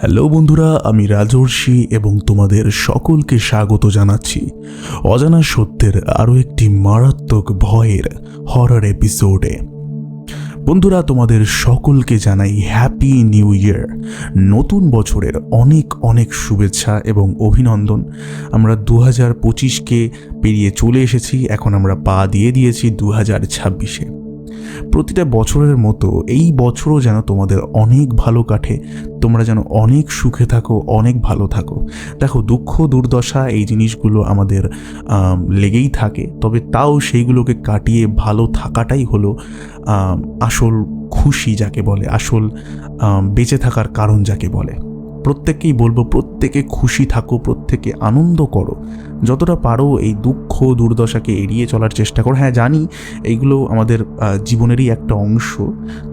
Hello বন্ধুরা, আমি রাজর্ষি এবং তোমাদের সকলকে স্বাগত জানাচ্ছি। অজানা সত্যের আরও একটি মারাত্মক ভয়ের হরর এপিসোডে বন্ধুরা, তোমাদের সকলকে জানাই হ্যাপি নিউ ইয়ার নতুন বছরের অনেক অনেক শুভেচ্ছা এবং অভিনন্দন। আমরা দু হাজার পঁচিশকে পেরিয়ে চলে এসেছি, এখন আমরা পা দিয়ে দিয়েছি দু হাজার ছাব্বিশে। প্রতিটা বছরের মতো এই বছরও যেন তোমাদের অনেক ভালো কাটে। তোমরা যেন অনেক সুখে থাকো, অনেক ভালো থাকো। দেখো, দুঃখ, দুর্দশা এই জিনিসগুলো আমাদের লেগেই থাকে। তবে তাও সেইগুলোকে কাটিয়ে ভালো থাকাটাই হলো আসল খুশি যাকে বলে, আসল বেঁচে থাকার কারণ যাকে বলে। প্রত্যেককেই বলব, প্রত্যেকে খুশি থাকো, প্রত্যেকে আনন্দ করো। যতটা পারো এই দুঃখ, দুর্দশাকে এড়িয়ে চলার চেষ্টা করো। হ্যাঁ জানি এইগুলো আমাদের জীবনেরই একটা অংশ,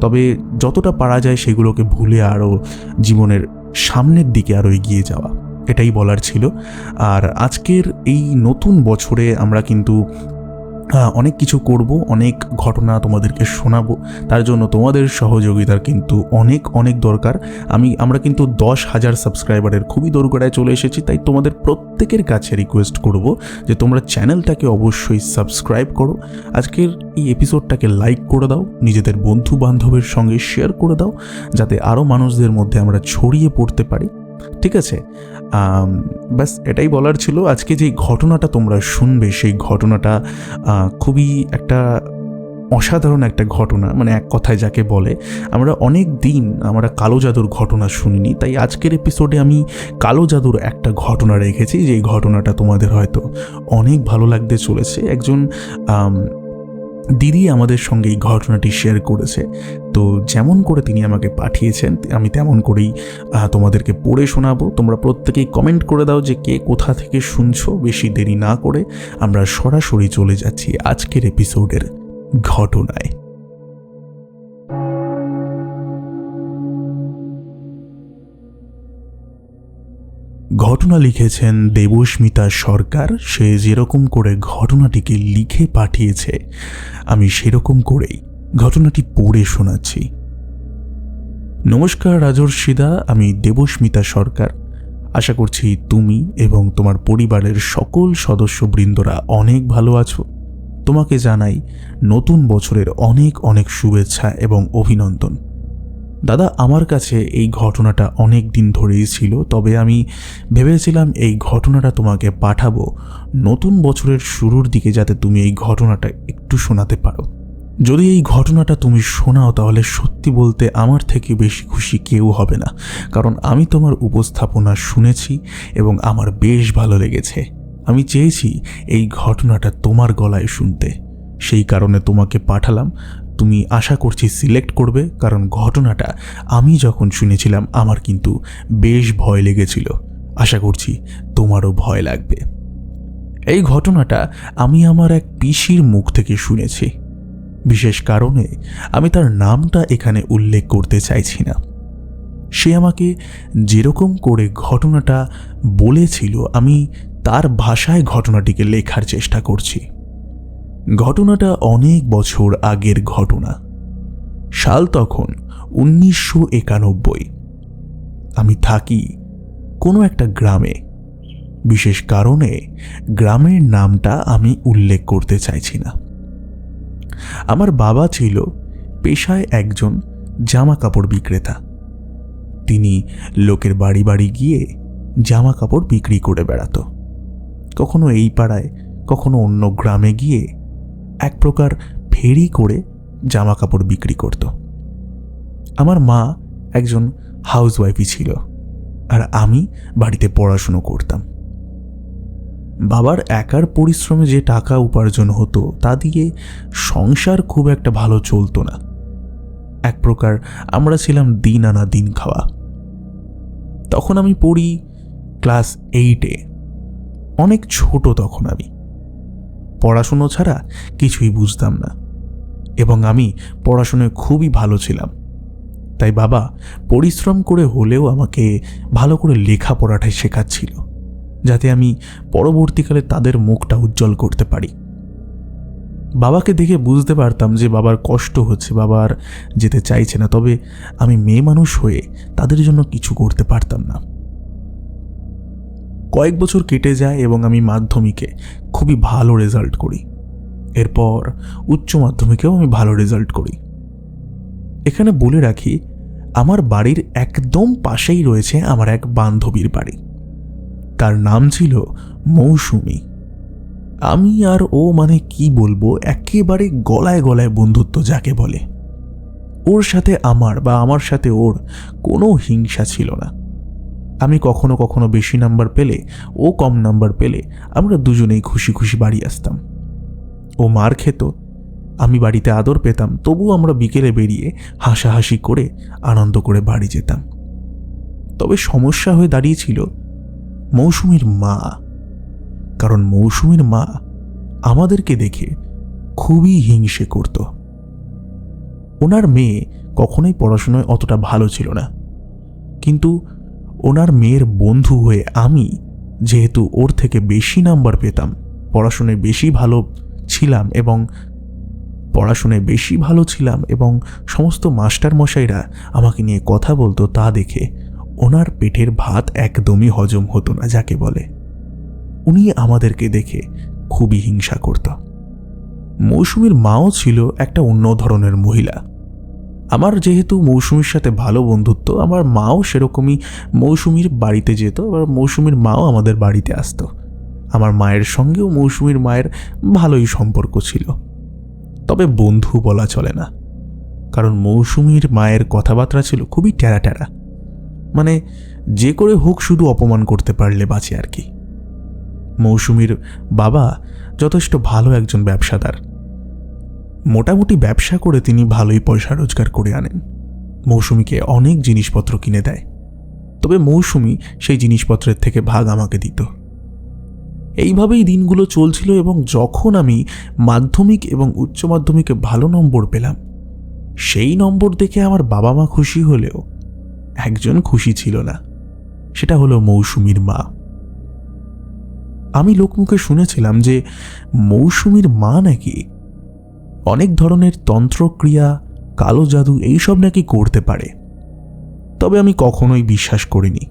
তবে যতটা পারা যায় সেগুলোকে ভুলে আরও জীবনের সামনের দিকে আরও এগিয়ে যাওয়া, এটাই বলার ছিল। আর আজকের এই নতুন বছরে আমরা কিন্তু অনেক কিছু করব, অনেক ঘটনা তোমাদেরকে শোনাবো। তার জন্য তোমাদের সহযোগিতার কিন্তু অনেক অনেক দরকার। আমি, আমরা কিন্তু দশ হাজার সাবস্ক্রাইবারের খুবই দোরগোড়ায় চলে এসেছি, তাই তোমাদের প্রত্যেকের কাছে রিকোয়েস্ট করব যে তোমরা চ্যানেলটাকে অবশ্যই সাবস্ক্রাইব করো। আজকের এই এপিসোডটাকে লাইক করে দাও, নিজেদের বন্ধু বান্ধবের সঙ্গে শেয়ার করে দাও, যাতে আরও মানুষদের মধ্যে আমরা ছড়িয়ে পড়তে পারি। ঠিক আছে? ব্যাস, এটাই বলার ছিল। আজকে যে ঘটনাটা তোমরা শুনবে, সেই ঘটনাটা খুবই একটা অসাধারণ একটা ঘটনা মানে এক কথায় যাকে বলে। আমরা অনেক দিন আমরা কালো জাদুর ঘটনা শুনিনি, তাই আজকের এপিসোডে আমি কালো জাদুর একটা ঘটনা রেখেছি যে ঘটনাটা তোমাদের হয়তো অনেক ভালো লাগতে চলেছে। একজন দিদি আমাদের সঙ্গে এই ঘটনাটি শেয়ার করেছে। তো যেমন করে তিনি আমাকে পাঠিয়েছেন, আমি তেমন করেই তোমাদেরকে পড়ে শোনাবো। তোমরা প্রত্যেকেই কমেন্ট করে দাও যে কে কোথা থেকে শুনছো। বেশি দেরি না করে আমরা সরাসরি চলে যাচ্ছি আজকের এপিসোডের ঘটনায়। ঘটনা লিখেছেন দেবস্মিতা সরকার। সে যেরকম করে ঘটনাটিকে লিখে পাঠিয়েছে, আমি সেরকম করেই ঘটনাটি পড়ে শোনাচ্ছি। নমস্কার রাজর্ষিদা, আমি দেবস্মিতা সরকার। আশা করছি তুমি এবং তোমার পরিবারের সকল সদস্যবৃন্দরা অনেক ভালো আছো। তোমাকে জানাই নতুন বছরের অনেক অনেক শুভেচ্ছা এবং অভিনন্দন। দাদা, আমার কাছে এই ঘটনাটা অনেক দিন ধরেই ছিল, তবে আমি ভেবেছিলাম এই ঘটনাটা তোমাকে পাঠাবো। নতুন বছরের শুরুর দিকে যাতে তুমি এই ঘটনাটা একটু শোনাতে পারো। যদি এই ঘটনাটা তুমি শোনাও, তাহলে সত্যি বলতে আমার থেকে বেশি খুশি কেউ হবে না, কারণ আমি তোমার উপস্থাপনা শুনেছি এবং আমার বেশ ভালো লেগেছে। আমি চেয়েছি এই ঘটনাটা তোমার গলায় শুনতে। সেই কারণে তোমাকে পাঠালাম। তুমি আশা করছি সিলেক্ট করবে, কারণ ঘটনাটা আমি যখন শুনেছিলাম, আমার কিন্তু বেশ ভয় লেগেছিল। আশা করছি তোমারও ভয় লাগবে। এই ঘটনাটা আমি আমার এক পিসির মুখ থেকে শুনেছি। বিশেষ কারণে আমি তার নামটা এখানে উল্লেখ করতে চাইছি না। সে আমাকে যেরকম করে ঘটনাটা বলেছিল, আমি তার ভাষায় ঘটনাটিকে লেখার চেষ্টা করছি। ঘটনাটা অনেক বছর আগের ঘটনা। সাল তখন উনিশশো একানব্বই। আমি থাকি কোনো একটা গ্রামে। বিশেষ কারণে গ্রামের নামটা আমি উল্লেখ করতে চাইছি না। আমার বাবা ছিল পেশায় একজন জামা কাপড় বিক্রেতা। তিনি লোকের বাড়ি বাড়ি গিয়ে জামা কাপড় বিক্রি করে বেড়াতো। কখনো এই পাড়ায়, কখনো অন্য গ্রামে গিয়ে এক প্রকার ফেরি করে জামা কাপড় বিক্রি করত। আমার মা একজন হাউসওয়াইফই ছিল আর আমি বাড়িতে পড়াশুনো করতাম। বাবার একার পরিশ্রমে যে টাকা উপার্জন হতো তা দিয়ে সংসার খুব একটা ভালো চলতো না। এক প্রকার আমরা ছিলাম দিন আনা দিন খাওয়া। তখন আমি পড়ি ক্লাস এইটে। অনেক ছোট তখন আমি। পড়াশুনো ছাড়া কিছুই বুঝতাম না। এবং আমি পড়াশোনায় খুবই ভালো ছিলাম। তাই বাবা পরিশ্রম করে হলেও আমাকে ভালো করে লেখাপড়াটাই শেখাচ্ছিল, যাতে আমি পরবর্তীকালে তাদের মুখটা উজ্জ্বল করতে পারি। বাবাকে দেখে বুঝতে পারতাম যে বাবার কষ্ট হচ্ছে, বাবার যেতে চাইছে না, তবে আমি মেয়ে মানুষ হয়ে তাদের জন্য কিছু করতে পারতাম না। কয়েক বছর কেটে যায় এবং আমি মাধ্যমিকে খুবই ভালো রেজাল্ট করি। এরপর উচ্চ মাধ্যমিকেও আমি ভালো রেজাল্ট করি। এখানে বলে রাখি, আমার বাড়ির একদম পাশেই রয়েছে আমার এক বান্ধবীর বাড়ি। তার নাম ছিল মৌসুমি। আমি আর ও মানে কি বলব, একেবারে গলায় গলায় বন্ধুত্ব যাকে বলে। ওর সাথে আমার বা আমার সাথে ওর কোনো হিংসা ছিল না। আমি কখনো কখনো বেশি নাম্বার পেলে ও কম নাম্বার পেলে আমরা দুজনেই খুশি খুশি বাড়ি আসতাম। ও মার খেত, আমি বাড়িতে আদর পেতাম তবু আমরা বিকেলে বেরিয়ে হাসাহাসি করে আনন্দ করে বাড়ি যেতাম। তবে সমস্যা হয়ে দাঁড়িয়েছিল মৌসুমীর মা, কারণ মৌসুমীর মা আমাদেরকে দেখে খুবই হিংসে করত। ওনার মেয়ে কখনোই পড়াশোনায় অতটা ভালো ছিল না। কিন্তু ওনার মেয়ের বন্ধু হয়ে আমি যেহেতু ওর থেকে বেশি নাম্বার পেতাম পড়াশোনায় বেশি ভালো ছিলাম এবং পড়াশোনায় বেশি ভালো ছিলাম এবং সমস্ত মাস্টার মশাইরা আমাকে নিয়ে কথা বলতো তা দেখে ওনার পেটের ভাত একদমই হজম হতো না, যাকে বলে। উনি আমাদেরকে দেখে খুবই হিংসা করত। মৌসুমীর মাও ছিল একটা অন্য ধরনের মহিলা। আমার যেহেতু মৌসুমীর সাথে ভালো বন্ধুত্ব, আমার মাও সেরকমই মৌসুমীর বাড়িতে যেত এবার মৌসুমীর মাও আমাদের বাড়িতে আসতো। আমার মায়ের সঙ্গেও মৌসুমীর মায়ের ভালোই সম্পর্ক ছিল। তবে বন্ধু বলা চলে না। কারণ মৌসুমীর মায়ের কথাবার্তা ছিল খুবই ট্যারা ট্যারা মানে যে করে হোক শুধু অপমান করতে পারলে বাঁচে আর কি। মৌসুমীর বাবা যথেষ্ট ভালো একজন ব্যবসাদার। মোটামুটি ব্যবসা করে তিনি ভালোই পয়সা রোজগার করে আনেন। মৌসুমীকে অনেক জিনিসপত্র কিনে দেয়। তবে মৌসুমি সেই জিনিসপত্রের থেকে ভাগ আমাকে দিত। এইভাবেই দিনগুলো চলছিল এবং যখন আমি মাধ্যমিক এবং উচ্চ মাধ্যমিকে ভালো নম্বর পেলাম, সেই নম্বর দেখে আমার বাবা মা খুশি হলেও একজন খুশি ছিল না। সেটা হলো মৌসুমীর মা। আমি লোকমুখে শুনেছিলাম যে মৌসুমীর মা নাকি অনেক ধরনের তন্ত্রক্রিয়া, কালো জাদু এইসব নাকি করতে পারে। তবে আমি কখনোই বিশ্বাস করিনি,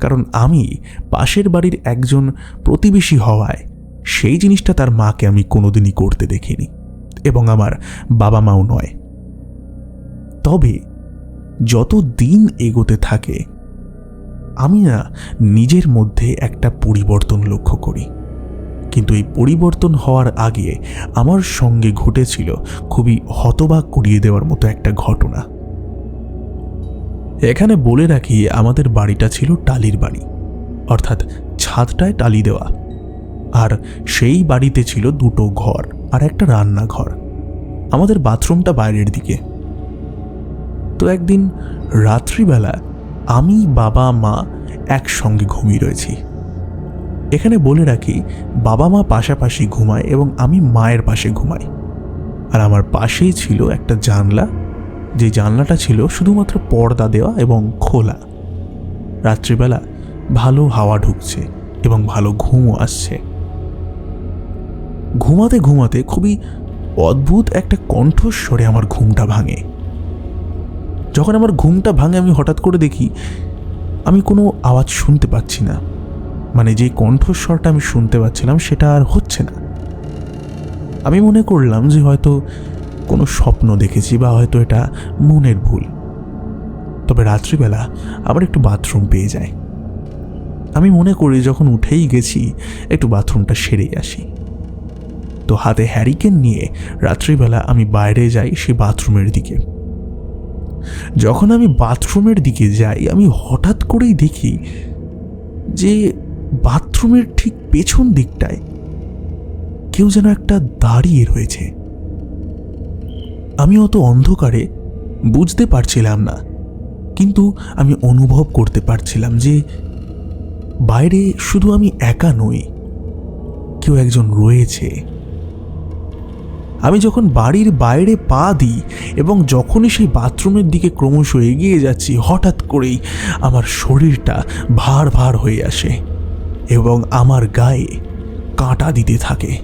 কারণ আমি পাশের বাড়ির একজন প্রতিবেশী হওয়ায় সেই জিনিসটা তার মাকে আমি কোনোদিনই করতে দেখিনি এবং আমার বাবা মাও নয়। তবে যত দিন এগোতে থাকে, আমি না নিজের মধ্যে একটা পরিবর্তন লক্ষ্য করি। কিন্তু এই পরিবর্তন হওয়ার আগে আমার সঙ্গে ঘটেছিল খুবই হতবাক করিয়ে দেওয়ার মতো একটা ঘটনা। এখানে বলে রাখি, আমাদের বাড়িটা ছিল টালির বাড়ি, অর্থাৎ ছাদটায় টালি দেওয়া। আর সেই বাড়িতে ছিল দুটো ঘর আর একটা রান্নাঘর। আমাদের বাথরুমটা বাইরের দিকে। তো একদিন রাত্রিবেলা আমি, বাবা, মা একসঙ্গে ঘুমিয়ে রয়েছি। এখানে বলে রাখি, বাবা মা পাশাপাশি ঘুমায় এবং আমি মায়ের পাশে ঘুমাই। আর আমার পাশেই ছিল একটা জানলা। যে জানলাটা ছিল শুধুমাত্র পর্দা দেওয়া এবং খোলা। রাত্রিবেলা ভালো হাওয়া ঢুকছে এবং ভালো ঘুমও আসছে। ঘুমাতে ঘুমাতে খুবই অদ্ভুত একটা কণ্ঠস্বরে আমার ঘুমটা ভাঙে। যখন আমার ঘুমটা ভাঙে, আমি হঠাৎ করে দেখি, আমি কোনো আওয়াজ শুনতে পাচ্ছি না। মানে যে কণ্ঠস্বরটা আমি শুনতে পাচ্ছিলাম, সেটা আর হচ্ছে না। আমি মনে করলাম যে হয়তো কোনো স্বপ্ন দেখেছি বা হয়তো এটা মনের ভুল। তবে রাত্রিবেলা আবার একটু বাথরুম পেয়ে যায় আমি মনে করি যখন উঠেই গেছি, একটু বাথরুমটা সেরেই আসি। তো হাতে হ্যারিকেন নিয়ে রাত্রিবেলা আমি বাইরে যাই সেই বাথরুমের দিকে। যখন আমি বাথরুমের দিকে যাই, আমি হঠাৎ করেই দেখি যে বাথরুমের ঠিক পেছন দিকটায় কেউ যেন একটা দাঁড়িয়ে রয়েছে। আমি অত অন্ধকারে বুঝতে পারছিলাম না, কিন্তু আমি অনুভব করতে পারছিলাম যে বাইরে শুধু আমি একা নই, কেউ একজন রয়েছে। আমি যখন বাড়ির বাইরে পা দিই এবং যখনই সেই বাথরুমের দিকে ক্রমশ এগিয়ে যাচ্ছি, হঠাৎ করেই আমার শরীরটা ভার ভার হয়ে আসে। এবং আমার গায়ে কাঁটা দিতে থাকে।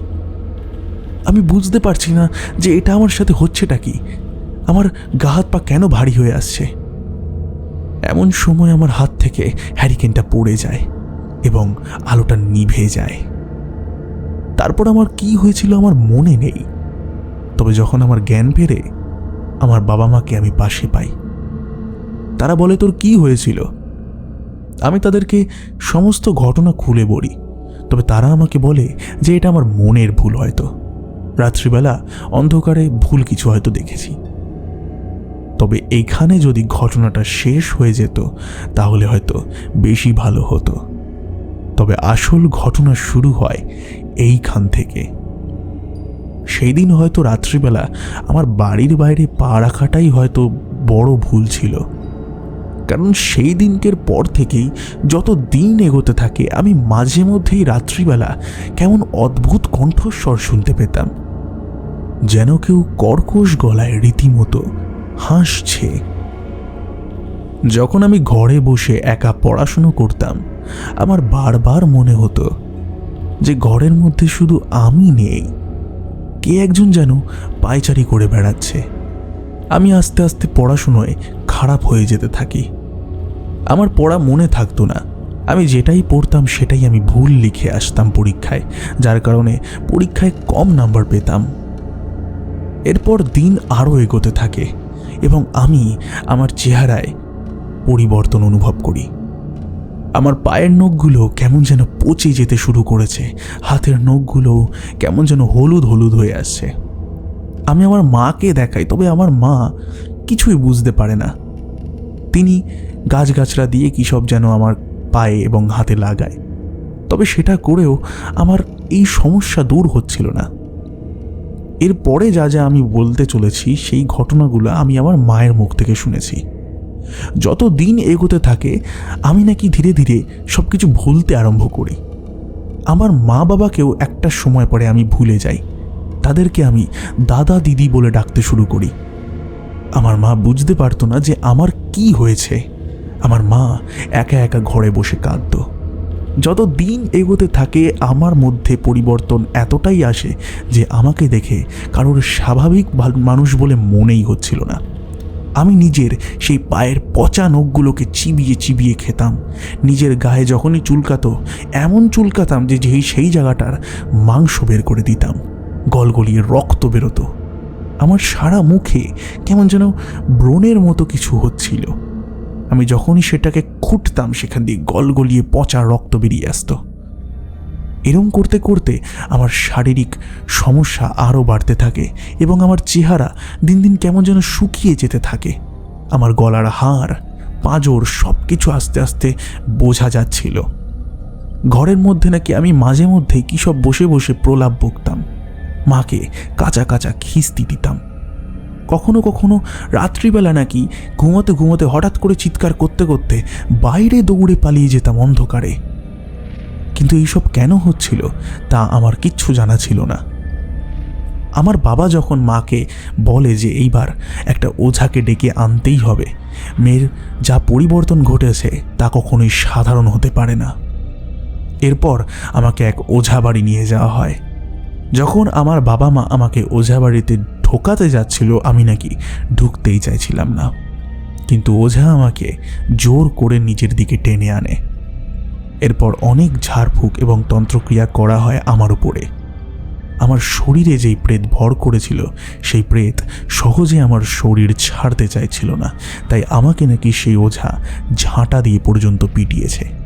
আমি বুঝতে পারছি না যে এটা আমার সাথে হচ্ছেটা কি। আমার গা হাত পা কেন ভারী হয়ে আসছে? এমন সময় আমার হাত থেকে হ্যারিকেনটা পড়ে যায় এবং আলোটা নিভে যায়। তারপর আমার কি হয়েছিল আমার মনে নেই। তবে যখন আমার জ্ঞান ফেরে, আমার বাবা মাকে আমি পাশে পাই। তারা বলে, তোর কি হয়েছিল? আমি তাদেরকে সমস্ত ঘটনা খুলে বলি। তবে তারা আমাকে বলে যে এটা আমার মনের ভুল হয়তো। রাত্রিবেলা অন্ধকারে ভুল কিছু হয়তো দেখেছি। তবে এইখানে যদি ঘটনাটা শেষ হয়ে যেত, তাহলে হয়তো বেশি ভালো হতো। তবে আসল ঘটনা শুরু হয় এইখান থেকে। সেই দিন হয়তো রাত্রিবেলা আমার বাড়ির বাইরে পা রাখাটাই হয়তো বড় ভুল ছিল। কারণ সেই দিনকের পর থেকেই যত দিন এগোতে থাকে, আমি মাঝে মধ্যেই রাত্রিবেলা কেমন অদ্ভুত কণ্ঠস্বর শুনতে পেতাম, যেন কেউ কর্কশ গলায় রীতিমতো হাসছে। যখন আমি ঘরে বসে একা পড়াশুনো করতাম, আমার বারবার মনে হতো যে ঘরের মধ্যে শুধু আমি নেই, কে একজন যেন পায়চারি করে বেড়াচ্ছে। আমি আস্তে আস্তে পড়াশুনোয় খারাপ হয়ে যেতে থাকি। আমার পড়া মনে থাকতো না। আমি যেটাই পড়তাম সেটাই আমি ভুল লিখে আসতাম পরীক্ষায়, যার কারণে পরীক্ষায় কম নাম্বার পেতাম। এরপর দিন আরও এগোতে থাকে এবং আমি আমার চেহারায় পরিবর্তন অনুভব করি। আমার পায়ের নখগুলো কেমন যেন পচে যেতে শুরু করেছে, হাতের নখগুলো কেমন যেন হলুদ হলুদ হয়ে আসছে। আমি আমার মাকে দেখাই, তবে আমার মা কিছুই বুঝতে পারে না। তিনি গাছগাছরা দিয়ে কী সব যেন আমার পায়ে এবং হাতে লাগায়। তবে সেটা করেও আমার এই সমস্যা দূর হচ্ছিল না। এরপরে যা যা আমি বলতে চলেছি, সেই ঘটনাগুলো আমি আমার মায়ের মুখ থেকে শুনেছি। যত দিন এগোতে থাকে, আমি নাকি ধীরে ধীরে সব কিছু ভুলতে আরম্ভ করি। আমার মা বাবাকেও একটা সময় পরে আমি ভুলে যাই। তাদেরকে আমি দাদা দিদি বলে ডাকতে শুরু করি। আমার মা বুঝতে পারতো না যে আমার কি হয়েছে। আমার মা একা একা ঘরে বসে কাঁদত। যত দিন এগোতে থাকে, আমার মধ্যে পরিবর্তন এতটাই আসে যে আমাকে দেখে কারোর স্বাভাবিক মানুষ বলে মনেই হচ্ছিল না। আমি নিজের সেই পায়ের পচা নখগুলোকে চিবিয়ে চিবিয়ে খেতাম। নিজের গায়ে যখনই চুলকাতো, এমন চুলকাতাম যে, যেই, সেই জায়গাটার মাংস বের করে দিতাম। গলগলিয়ে রক্ত বেরোতো। আমার সারা মুখে কেমন যেন ব্রণের মতো কিছু হচ্ছিল। আমি যখনই সেটাকে খুঁটতাম, সেখান দিয়ে গল গলিয়ে পচা রক্ত বেরিয়ে আসতো। এরম করতে করতে আমার শারীরিক সমস্যা আরও বাড়তে থাকে এবং আমার চেহারা দিন দিন কেমন যেন শুকিয়ে যেতে থাকে। আমার গলার হাড়, পাঁজর সব কিছু আস্তে আস্তে বোঝা যাচ্ছিল। ঘরের মধ্যে নাকি আমি মাঝে মধ্যেই কী সব বসে বসে প্রলাপ বকতাম। মাকে কাঁচা কাঁচা খিস্তি দিতাম। কখনো কখনো রাত্রিবেলা নাকি ঘুমোতে ঘুমোতে হঠাৎ করে চিৎকার করতে করতে বাইরে দৌড়ে পালিয়ে যেতাম অন্ধকারে। কিন্তু এইসব কেন হচ্ছিল তা আমার কিচ্ছু জানা ছিল না। আমার বাবা যখন মাকে বলে যে এইবার একটা ওঝাকে ডেকে আনতেই হবে, মেয়ের যা পরিবর্তন ঘটেছে তা কখনোই সাধারণ হতে পারে না। এরপর আমাকে এক ওঝা বাড়ি নিয়ে যাওয়া হয়। যখন আমার বাবা মা আমাকে ওঝা বাড়িতে ঢোকাতে যাচ্ছিল, আমি নাকি ঢুকতেই চাইছিলাম না। কিন্তু ওঝা আমাকে জোর করে নিজের দিকে টেনে আনে। এরপর অনেক ঝাড়ফুঁক এবং তন্ত্রক্রিয়া করা হয় আমার উপরে। আমার শরীরে যেই প্রেত ভর করেছিল, সেই প্রেত সহজে আমার শরীর ছাড়তে চাইছিল না। তাই আমাকে নাকি সেই ওঝা ঝাঁটা দিয়ে পর্যন্ত পিটিয়েছে।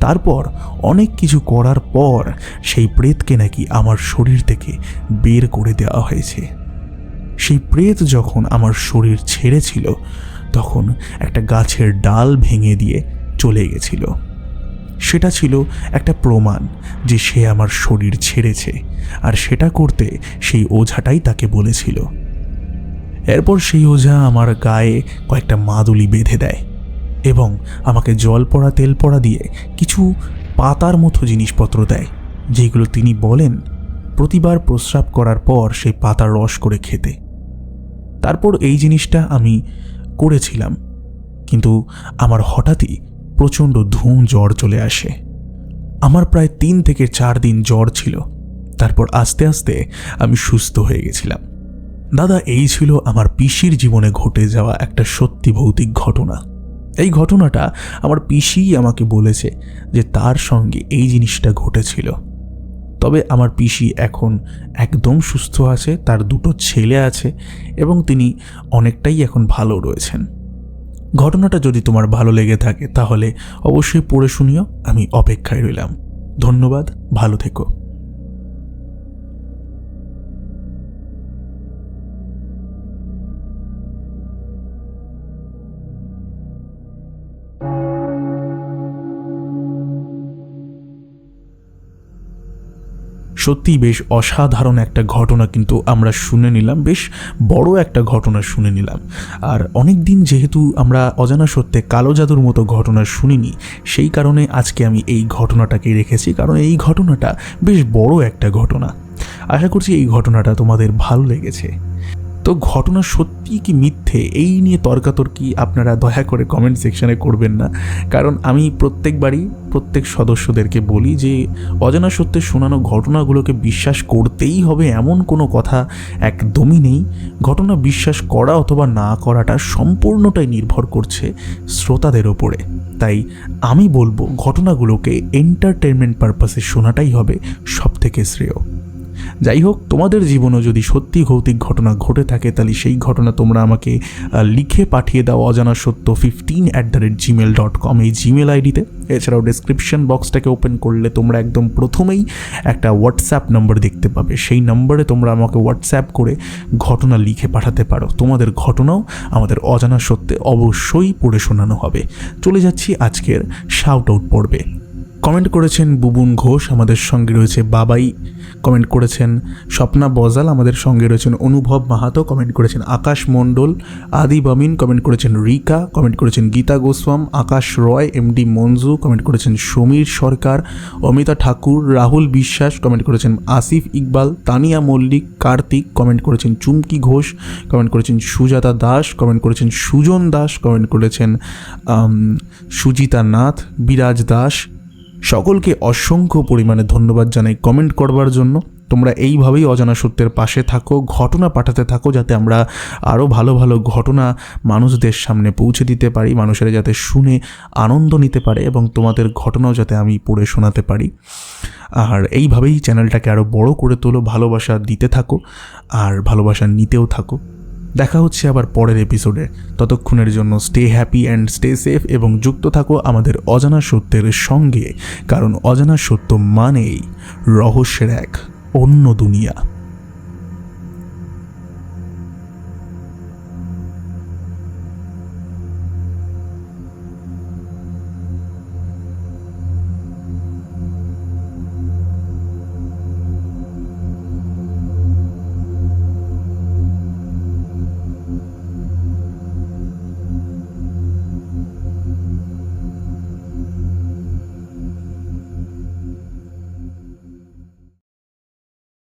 তারপর অনেক কিছু করার পর সেই প্রেতকে নাকি আমার শরীর থেকে বের করে দেওয়া হয়েছে। সেই প্রেত যখন আমার শরীর ছেড়েছিল, তখন একটা গাছের ডাল ভেঙে দিয়ে চলে গেছিল। সেটা ছিল একটা প্রমাণ যে সে আমার শরীর ছেড়েছে, আর সেটা করতে সেই ওঝাটাই তাকে বলেছিল। এরপর সেই ওঝা আমার গায়ে কয়েকটা মাদুলি বেঁধে দেয়। এবং আমাকে জল পড়া, তেল পড়া দিয়ে কিছু পাতার মতো জিনিসপত্র দেয় যেগুলো তিনি বলেন প্রতিবার প্রস্রাব করার পর সেই পাতার রস করে খেতে। তারপর এই জিনিসটা আমি করেছিলাম, কিন্তু আমার হঠাৎই প্রচণ্ড ধুম, জ্বর চলে আসে। আমার প্রায় তিন থেকে চার দিন জ্বর ছিল। তারপর আস্তে আস্তে আমি সুস্থ হয়ে গেছিলাম। দাদা, এই ছিল আমার পিসির জীবনে ঘটে যাওয়া একটা সত্যি ভৌতিক ঘটনা। এই ঘটনাটা আমার পিসিই আমাকে বলেছে যে তার সঙ্গে এই জিনিসটা ঘটেছিল। তবে আমার পিসি এখন একদম সুস্থ আছে, তার দুটো ছেলে আছে এবং তিনি অনেকটাই এখন ভালো রয়েছেন। ঘটনাটা যদি তোমার ভালো লেগে থাকে তাহলে অবশ্যই পড়ে শুনিও, আমি অপেক্ষায় রইলাম। ধন্যবাদ, ভালো থেকো। সত্যি বেশ অসাধারণ একটা ঘটনা কিন্তু আমরা শুনে নিলাম, বেশ বড় একটা ঘটনা শুনে নিলাম। আর অনেক দিন যেহেতু আমরা অজানা সত্যে কালো জাদুর মতো ঘটনা শুনিনি, সেই কারণে আজকে আমি এই ঘটনাটাকে রেখেছি, কারণ এই ঘটনাটা বেশ বড় একটা ঘটনা। আশা করছি এই ঘটনাটা তোমাদের ভালো লেগেছে। তো ঘটনা সত্যি কি মিথ্যে? এই নিয়ে তর্কাতর্কি আপনারা দয়া করে কমেন্ট সেকশানে করবেন না। কারণ আমি প্রত্যেকবারই প্রত্যেক সদস্যদেরকে বলি যে, অজানা সত্যে শোনানো ঘটনাগুলোকে বিশ্বাস করতেই হবে এমন কোনো কথা একদমই নেই। ঘটনা বিশ্বাস করা অথবা না করাটা সম্পূর্ণটাই নির্ভর করছে শ্রোতাদের ওপরে। তাই আমি বলব, ঘটনাগুলোকে এন্টারটেনমেন্ট পারপাসে শোনাটাই হবে সব থেকে শ্রেয়। যাই হোক তোমাদের জীবনেও যদি সত্যি ভৌতিক ঘটনা ঘটে থাকে, তাহলে সেই ঘটনা তোমরা আমাকে লিখে পাঠিয়ে দাও অজানা সত্য fifteen at the rate gmail dot com এই জিমেল আইডিতে এছাড়াও ডেসক্রিপশন বক্সটাকে ওপেন করলে তোমরা একদম প্রথমেই একটা হোয়াটসঅ্যাপ নম্বর দেখতে পাবে। সেই নম্বরে তোমরা আমাকে হোয়াটসঅ্যাপ করে ঘটনা লিখে পাঠাতে পারো। তোমাদের ঘটনাও আমাদের অজানা সত্যে অবশ্যই পড়ে শোনানো হবে। চলে যাচ্ছি আজকের শাউট আউট পর্বে। কমেন্ট করেছেন বুবুন ঘোষ আমাদের সঙ্গে রয়েছে বাবাই কমেন্ট করেছেন স্বপ্না বজাল আমাদের সঙ্গে রয়েছেন অনুভব মাহাতো কমেন্ট করেছেন আকাশ মণ্ডল আদি বামিন কমেন্ট করেছেন রিকা কমেন্ট করেছেন গীতা গোস্বাম আকাশ রয় এমডি মঞ্জু কমেন্ট করেছেন সমীর সরকার অমিতা ঠাকুর রাহুল বিশ্বাস কমেন্ট করেছেন আসিফ ইকবাল তানিয়া মল্লিক কার্তিক কমেন্ট করেছেন চুমকি ঘোষ কমেন্ট করেছেন সুজাতা দাস কমেন্ট করেছেন সুজন দাস কমেন্ট করেছেন সুজিতা নাথ বিরাজ দাস সকলকে অসংখ্য পরিমাণে ধন্যবাদ জানাই কমেন্ট করবার জন্য। তোমরা এইভাবেই অজানা সত্যের পাশে থাকো, ঘটনা পাঠাতে থাকো, যাতে আমরা আরও ভালো ভালো ঘটনা মানুষদের সামনে পৌঁছে দিতে পারি, মানুষেরা যাতে শুনে আনন্দ নিতে পারে এবং তোমাদের ঘটনাও যাতে আমি পড়ে শোনাতে পারি। আর এইভাবেই চ্যানেলটাকে আরও বড় করে তোলো, ভালোবাসা দিতে থাকো, আর ভালোবাসা নিতেও থাকো। দেখা হচ্ছে আবার পরের এপিসোডে ততক্ষণের জন্য stay happy and stay safe এবং যুক্ত থাকো আমাদের অজানা সত্যের সঙ্গে, কারণ অজানা সত্য মানেই রহস্যের এক অন্য দুনিয়া।